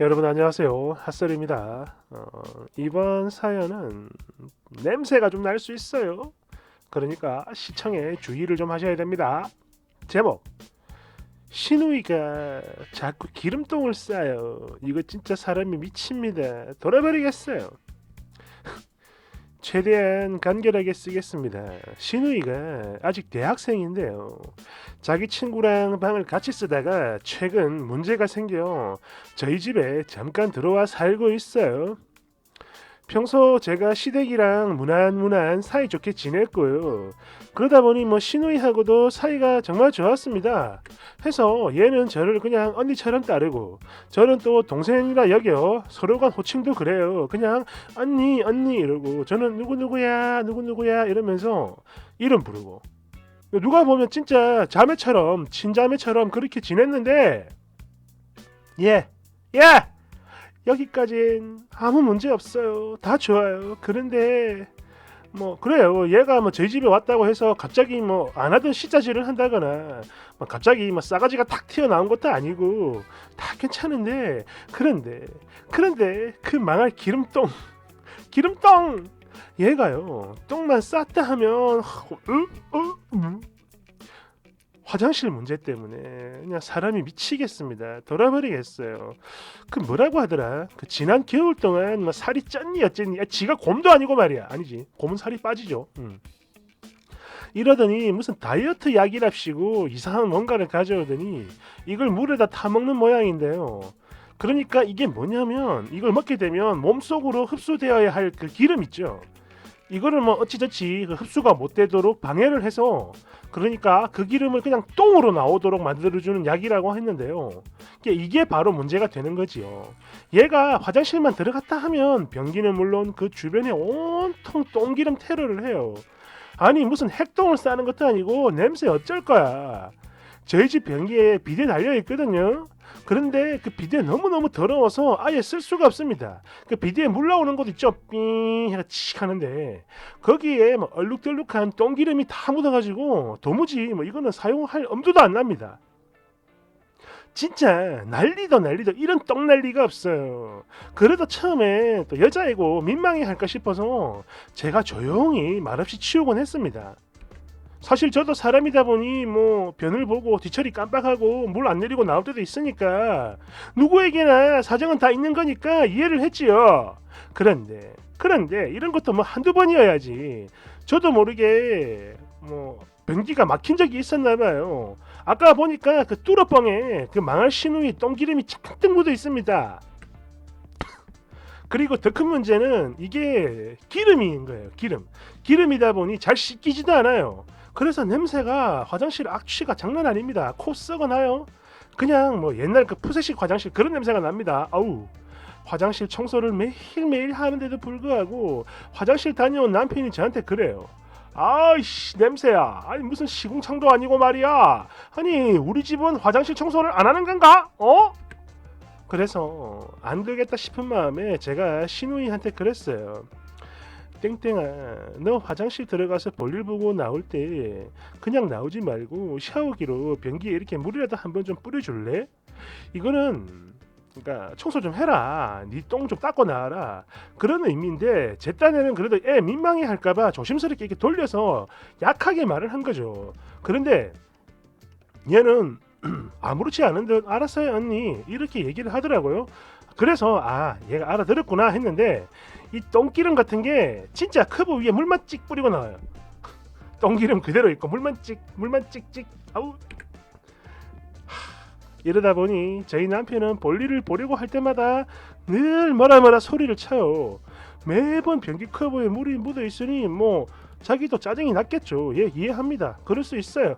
여러분 안녕하세요. 핫설입니다. 어, 이번 사연은 냄새가 좀 날 수 있어요. 그러니까 시청에 주의를 좀 하셔야 됩니다. 제목 신우이가 자꾸 기름똥을 싸요. 이거 진짜 사람이 미칩니다. 돌아버리겠어요 최대한 간결하게 쓰겠습니다 신우이가 아직 대학생인데요 자기 친구랑 방을 같이 쓰다가 최근 문제가 생겨 저희 집에 잠깐 들어와 살고 있어요. 평소 제가 시댁이랑 무난무난 사이좋게 지냈고요. 그러다 보니 뭐 신우이하고도 사이가 정말 좋았습니다. 해서 얘는 저를 그냥 언니처럼 따르고 저는 또 동생이라 여겨 서로 간 호칭도 그래요. 그냥 언니 언니 이러고 저는 누구누구야 누구누구야 이러면서 이름 부르고 누가 보면 진짜 자매처럼 친자매처럼 그렇게 지냈는데 예, 예 여기까진 아무 문제 없어요. 다 좋아요. 그런데 뭐 그래요. 얘가 뭐 저희 집에 왔다고 해서 갑자기 뭐 안 하던 시자질을 한다거나 뭐 갑자기 뭐 싸가지가 탁 튀어나온 것도 아니고 다 괜찮은데 그런데 그런데 그 망할 기름똥 기름똥 얘가요. 똥만 쌌다 하면 어, 어, 음. 화장실 문제 때문에 그냥 사람이 미치겠습니다. 돌아버리겠어요. 그 뭐라고 하더라? 그 지난 겨울 동안 뭐 살이 쪘니 어쨌니? 아, 지가 곰도 아니고 말이야. 아니지. 곰은 살이 빠지죠. 음. 이러더니 무슨 다이어트 약이랍시고 이상한 뭔가를 가져오더니 이걸 물에다 타먹는 모양인데요. 그러니까 이게 뭐냐면 이걸 먹게 되면 몸속으로 흡수되어야 할 그 기름 있죠. 이거를 뭐 어찌저찌 그 흡수가 못 되도록 방해를 해서 그러니까 그 기름을 그냥 똥으로 나오도록 만들어주는 약이라고 했는데요. 이게 바로 문제가 되는 거지요. 얘가 화장실만 들어갔다 하면 변기는 물론 그 주변에 온통 똥기름 테러를 해요. 아니 무슨 핵똥을 싸는 것도 아니고 냄새 어쩔 거야. 저희 집 변기에 비데 달려 있거든요. 그런데 그 비데 너무너무 더러워서 아예 쓸 수가 없습니다. 그 비데에 물 나오는 곳 있죠? 삥 해가 칙 하는데 거기에 뭐 얼룩덜룩한 똥기름이 다 묻어가지고 도무지 뭐 이거는 사용할 엄두도 안 납니다. 진짜 난리도 난리도 이런 똥 난리가 없어요. 그래도 처음에 또 여자이고 민망해 할까 싶어서 제가 조용히 말없이 치우곤 했습니다. 사실 저도 사람이다 보니 뭐 변을 보고 뒤처리 깜빡하고 물 안 내리고 나올 때도 있으니까 누구에게나 사정은 다 있는 거니까 이해를 했지요. 그런데 그런데 이런 것도 뭐 한두 번이어야지. 저도 모르게 뭐 변기가 막힌 적이 있었나 봐요. 아까 보니까 그 뚜러뻥에 그 망할 신우이 똥기름이 잔뜩 묻어 있습니다. 그리고 더 큰 문제는 이게 기름인 거예요. 기름. 기름이다 보니 잘 씻기지도 않아요. 그래서 냄새가 화장실 악취가 장난 아닙니다. 코 썩어나요? 그냥 뭐 옛날 그 푸세식 화장실 그런 냄새가 납니다. 아우 화장실 청소를 매일매일 하는데도 불구하고 화장실 다녀온 남편이 저한테 그래요. 아이씨 냄새야. 아니 무슨 시궁창도 아니고 말이야. 아니 우리 집은 화장실 청소를 안 하는 건가? 어? 그래서 안 되겠다 싶은 마음에 제가 신우이한테 그랬어요. 땡땡아 너 화장실 들어가서 볼일 보고 나올 때 그냥 나오지 말고 샤워기로 변기에 이렇게 물이라도 한번 좀 뿌려줄래? 이거는 그러니까 청소 좀 해라. 네 똥 좀 닦고 나와라. 그런 의미인데 제 딴에는 그래도 애 민망해 할까봐 조심스럽게 이렇게 돌려서 약하게 말을 한 거죠. 그런데 얘는 아무렇지 않은 듯 알았어요 언니. 이렇게 얘기를 하더라고요. 그래서 아 얘가 알아들었구나 했는데 이 똥기름 같은 게 진짜 커브 위에 물만 찍 뿌리고 나와요. 똥기름 그대로 있고 물만 찍 물만 찍찍 아우 이러다 보니 저희 남편은 볼일을 보려고 할 때마다 늘 뭐라 뭐라 소리를 쳐요. 매번 변기 커브에 물이 묻어 있으니 뭐 자기도 짜증이 났겠죠. 예 이해합니다. 그럴 수 있어요.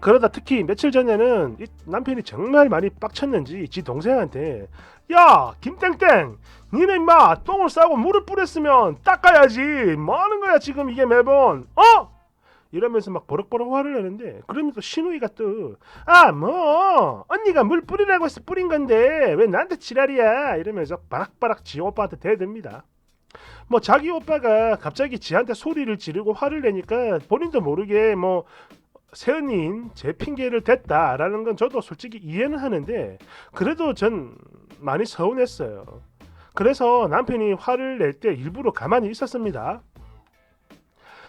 그러다 특히 며칠 전에는 이 남편이 정말 많이 빡쳤는지 지 동생한테 야 김땡땡 니네 임마 똥을 싸고 물을 뿌렸으면 닦아야지. 뭐하는 거야 지금 이게 매번? 어? 이러면서 막 버럭버럭 화를 내는데 그러면서 신우이가 또 아 뭐? 언니가 물 뿌리라고 해서 뿌린 건데 왜 나한테 지랄이야? 이러면서 바락바락 지 오빠한테 대듭니다. 뭐 자기 오빠가 갑자기 지한테 소리를 지르고 화를 내니까 본인도 모르게 뭐 새언니인 제 핑계를 댔다라는 건 저도 솔직히 이해는 하는데 그래도 전 많이 서운했어요. 그래서 남편이 화를 낼 때 일부러 가만히 있었습니다.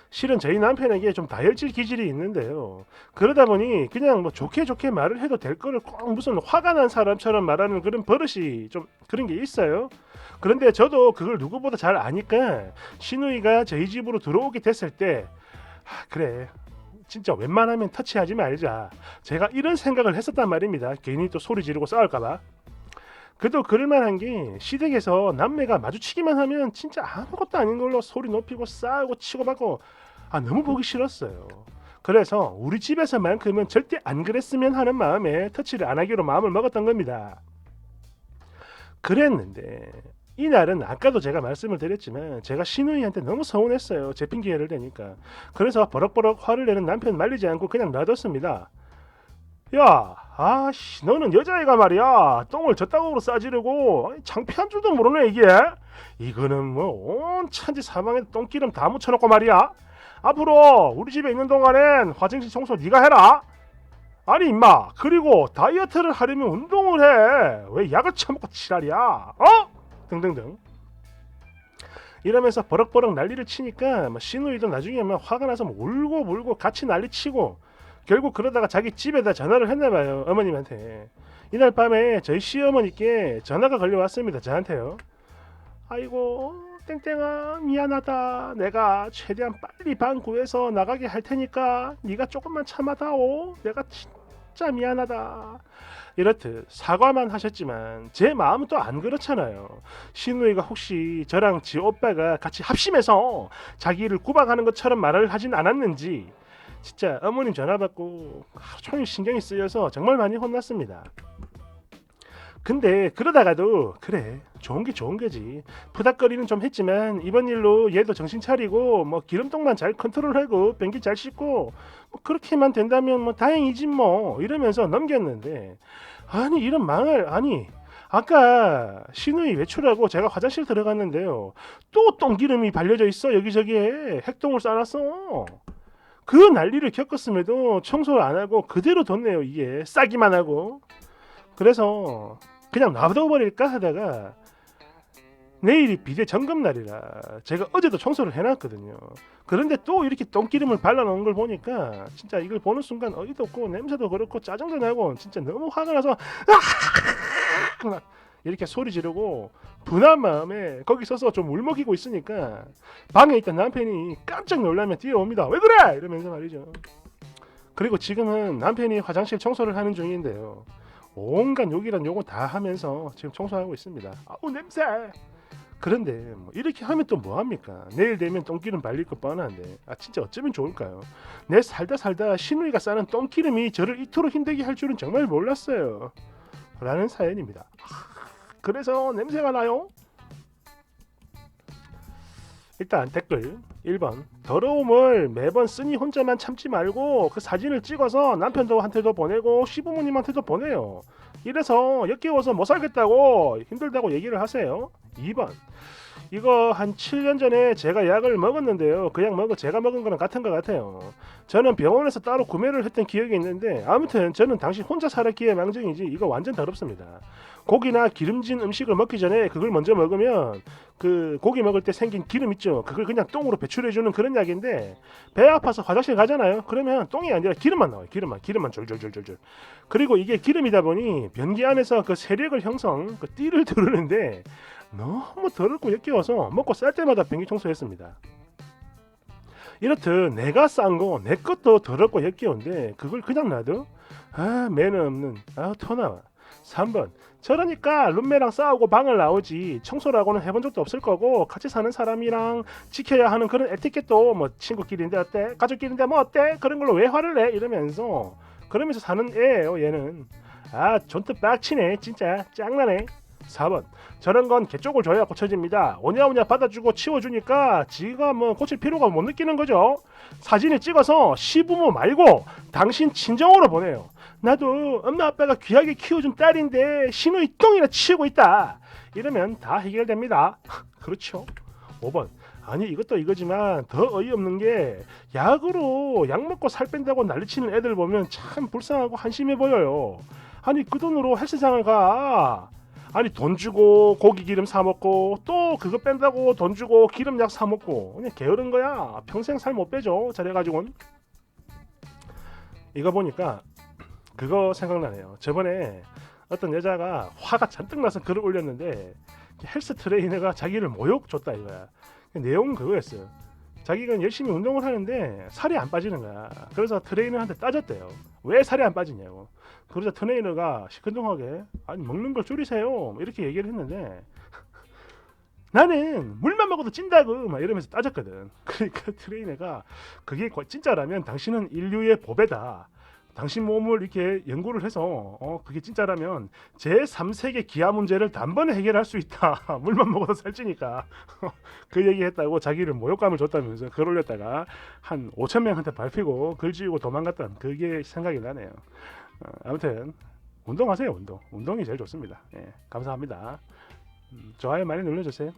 실은 저희 남편에게 좀 다혈질 기질이 있는데요. 그러다 보니 그냥 뭐 좋게 좋게 말을 해도 될 거를 꼭 무슨 화가 난 사람처럼 말하는 그런 버릇이 좀 그런 게 있어요. 그런데 저도 그걸 누구보다 잘 아니까 신우이가 저희 집으로 들어오게 됐을 때 아, 그래 진짜 웬만하면 터치하지 말자. 제가 이런 생각을 했었단 말입니다. 괜히 또 소리 지르고 싸울까봐. 그래도 그럴만한 게 시댁에서 남매가 마주치기만 하면 진짜 아무것도 아닌 걸로 소리 높이고 싸우고 치고받고 아 너무 보기 싫었어요. 그래서 우리 집에서만큼은 절대 안 그랬으면 하는 마음에 터치를 안 하기로 마음을 먹었던 겁니다. 그랬는데 이 날은 아까도 제가 말씀을 드렸지만 제가 신우이한테 너무 서운했어요. 제 핑계를 대니까. 그래서 버럭버럭 화를 내는 남편 말리지 않고 그냥 놔뒀습니다. 야, 아씨, 너는 여자애가 말이야. 똥을 저따구로 싸지르고 창피한 줄도 모르네 이게. 이거는 뭐 온 찬지 사방에 똥기름 다 묻혀놓고 말이야. 앞으로 우리 집에 있는 동안엔 화장실 청소 네가 해라. 아니 임마 그리고 다이어트를 하려면 운동을 해. 왜 약을 처먹고 지랄이야? 어? 등등등. 이러면서 버럭버럭 난리를 치니까 뭐 신우이도 나중에 막 화가 나서 뭐 울고 물고 같이 난리치고 결국 그러다가 자기 집에다 전화를 했나봐요 어머님한테. 이날 밤에 저희 시어머니께 전화가 걸려왔습니다 저한테요. 아이고 땡땡아 미안하다. 내가 최대한 빨리 방 구해서 나가게 할 테니까 네가 조금만 참아다오. 내가 진짜 미안하다 이렇듯 사과만 하셨지만 제 마음은 또 안 그렇잖아요 신우이가 혹시 저랑 지 오빠가 같이 합심해서 자기를 구박하는 것처럼 말을 하진 않았는지 진짜 어머님 전화 받고 하루 종일 신경이 쓰여서 정말 많이 혼났습니다. 근데 그러다가도 그래 좋은 게 좋은 거지. 푸닥거리는 좀 했지만 이번 일로 얘도 정신 차리고 뭐 기름통만 잘 컨트롤하고 변기 잘 씻고 뭐 그렇게만 된다면 뭐 다행이지 뭐 이러면서 넘겼는데 아니 이런 망할 아니 아까 신우이 외출하고 제가 화장실 들어갔는데요. 또 똥기름이 발려져 있어 여기저기에. 핵똥을 싸놨어. 그 난리를 겪었음에도 청소를 안 하고 그대로 뒀네요 이게. 싸기만 하고. 그래서 그냥 놔둬버릴까 하다가 내일이 비대 점검 날이라 제가 어제도 청소를 해놨거든요 그런데 또 이렇게 똥기름을 발라놓은 걸 보니까 진짜 이걸 보는 순간 어이도 없고 냄새도 그렇고 짜증도 나고 진짜 너무 화가 나서 막 이렇게 소리 지르고 분한 마음에 거기 서서 좀 울먹이고 있으니까 방에 있던 남편이 깜짝 놀라며 뛰어옵니다. 왜 그래? 이러면서 말이죠. 그리고 지금은 남편이 화장실 청소를 하는 중인데요. 온갖 욕이란 욕을 다 하면서 지금 청소하고 있습니다. 아우 냄새. 그런데 뭐 이렇게 하면 또 뭐합니까? 내일 되면 똥기름 발릴 거 뻔한데 아 진짜 어쩌면 좋을까요? 내 살다 살다 신우이가 싸는 똥기름이 저를 이토록 힘들게 할 줄은 정말 몰랐어요. 라는 사연입니다. 그래서 냄새가 나요? 일단 댓글 1번 더러움을 매번 쓰니 혼자만 참지 말고 그 사진을 찍어서 남편한테도 보내고 시부모님한테도 보내요. 이래서 역겨워서 못 살겠다고 힘들다고 얘기를 하세요. 2번 이거 한 7년 전에 제가 약을 먹었는데요. 그 약 먹은 제가 먹은 거랑 같은 것 같아요. 저는 병원에서 따로 구매를 했던 기억이 있는데 아무튼 저는 당시 혼자 살았기에 망정이지 이거 완전 더럽습니다. 고기나 기름진 음식을 먹기 전에 그걸 먼저 먹으면 그 고기 먹을 때 생긴 기름 있죠. 그걸 그냥 똥으로 배출해 주는 그런 약인데 배 아파서 화장실 가잖아요. 그러면 똥이 아니라 기름만 나와요. 기름만 기름만 졸졸졸졸졸. 그리고 이게 기름이다 보니 변기 안에서 그 세력을 형성 그 띠를 두르는데 너무 더럽고 역겨워서 먹고 쌀 때마다 변기 청소했습니다. 이렇듯 내가 싼 거 내 것도 더럽고 역겨운데 그걸 그냥 놔둬? 아 매너 없는 아 터나와 3번 저러니까 룸메랑 싸우고 방을 나오지. 청소라고는 해본 적도 없을 거고 같이 사는 사람이랑 지켜야 하는 그런 에티켓도 뭐 친구끼리인데 어때? 가족끼리인데 뭐 어때? 그런 걸로 왜 화를 내 이러면서 그러면서 사는 애예요 얘는. 아 존트 빡치네 진짜. 짱나네 4번. 저런 건 개쪽을 줘야 고쳐집니다. 오냐오냐 받아주고 치워주니까 지가 뭐 고칠 필요가 못 느끼는 거죠. 사진을 찍어서 시부모 말고 당신 친정으로 보내요. 나도 엄마 아빠가 귀하게 키워준 딸인데 신우이 똥이나 치우고 있다. 이러면 다 해결됩니다. 그렇죠. 5번. 아니 이것도 이거지만 더 어이없는 게 약으로 약 먹고 살 뺀다고 난리치는 애들 보면 참 불쌍하고 한심해 보여요. 아니 그 돈으로 헬스장을 가. 아니 돈 주고 고기 기름 사 먹고 또 그거 뺀다고 돈 주고 기름 약 사 먹고 그냥 게으른 거야. 평생 살 못 빼죠. 저래가지고는 이거 보니까 그거 생각나네요. 저번에 어떤 여자가 화가 잔뜩 나서 글을 올렸는데 헬스 트레이너가 자기를 모욕 줬다 이거야. 내용은 그거였어요. 자기가 열심히 운동을 하는데 살이 안 빠지는 거야. 그래서 트레이너한테 따졌대요. 왜 살이 안 빠지냐고. 그러자 트레이너가 시큰둥하게 아니 먹는 걸 줄이세요. 이렇게 얘기를 했는데 나는 물만 먹어도 찐다고 막 이러면서 따졌거든. 그러니까 트레이너가 그게 거- 진짜라면 당신은 인류의 보배다. 당신 몸을 이렇게 연구를 해서 어 그게 진짜라면 제 3세계 기아 문제를 단번에 해결할 수 있다. 물만 먹어도 살찌니까 그 얘기했다고 자기를 모욕감을 줬다면서 글 올렸다가 한 5천 명한테 밟히고 글 지우고 도망갔던 그게 생각이 나네요. 어, 아무튼 운동하세요 운동. 운동이 제일 좋습니다. 예, 감사합니다. 음, 좋아요 많이 눌러주세요.